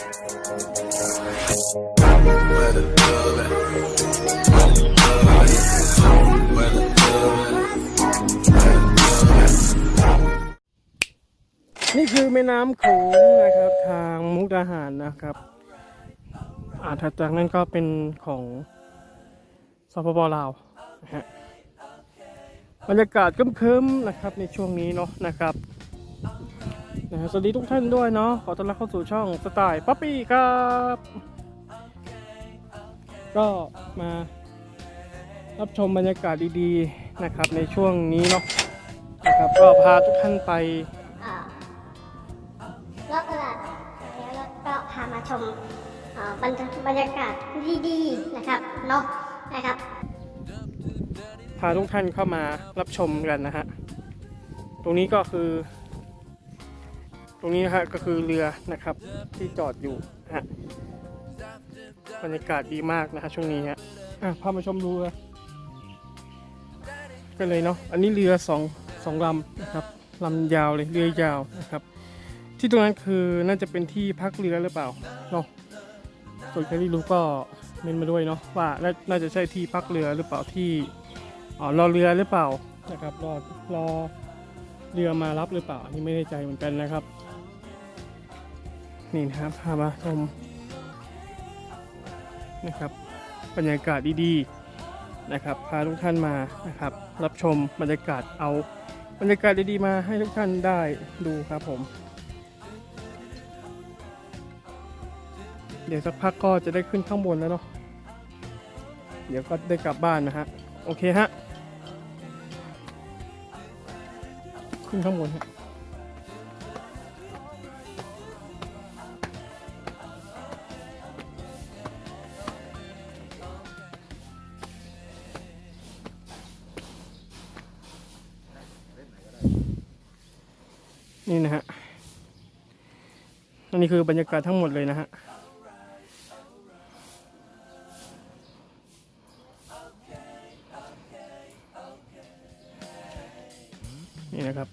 นี่คือแม่น้ำโขงนะครับทางมุกดาหารนะครับ อาถัดจากนั้นก็เป็นของสปปลาวนะฮะบรรยากาศเครึ้มๆนะครับในช่วงนี้เนาะนะครับ นะฮะสวัสดีทุกท่านด้วยเนาะขอต้อนรับเข้าสู่ช่องสไตล์ป๊อปปี้ครับ ก็มารับชมบรรยากาศดีๆนะครับ ในช่วงนี้เนาะนะครับก็พาทุกท่านไปอ่ารอบตลาดแล้วเราก็พามาชมอ่าบรรบรรยากาศดีๆนะครับเนาะนะครับ พาทุกท่านเข้ามารับชมกันนะฮะตรงนี้ก็คือ ตรงนี้ฮะก็คือเรือนะครับที่จอดอยู่ฮะบรรยากาศดีมากนะฮะช่วงนี้ฮะพามาชมเรือกันเลยเนาะอันนี้เรือสองสองลำนะครับลำยาวเลยเรือยาวนะครับ ที่ตรงนั้นคือน่าจะเป็นที่พักเรือหรือเปล่าเนาะส่วนใครที่รู้ก็เมนมาด้วยเนาะว่าน่าน่าจะใช่ที่พักเรือหรือเปล่าที่อ๋อรอเรือหรือเปล่านะครับรอรอเรือมารับหรือเปล่าอันนี้ไม่แน่ใจเหมือนกันนะครับ นี่นะครับพามาชมนะครับบรรยากาศดีๆนะครับพาทุกท่านมานะครับ รับชมบรรยากาศเอาบรรยากาศดีๆมาให้ทุกท่านได้ดูครับผม เดี๋ยวสักพักก็จะได้ขึ้นข้างบนแล้วเนาะเดี๋ยวก็ได้กลับบ้านนะฮะโอเคฮะขึ้นข้างบนฮะ นี่นะฮะอันนี้คือบรรยากาศทั้งหมดเลยนะฮะนี่นะครับ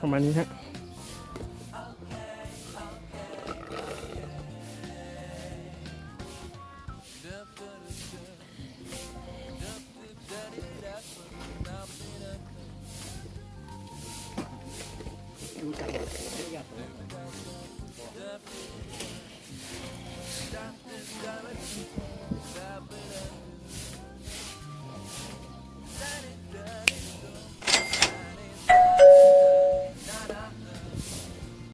ประมาณนี้ฮะ ดูจัง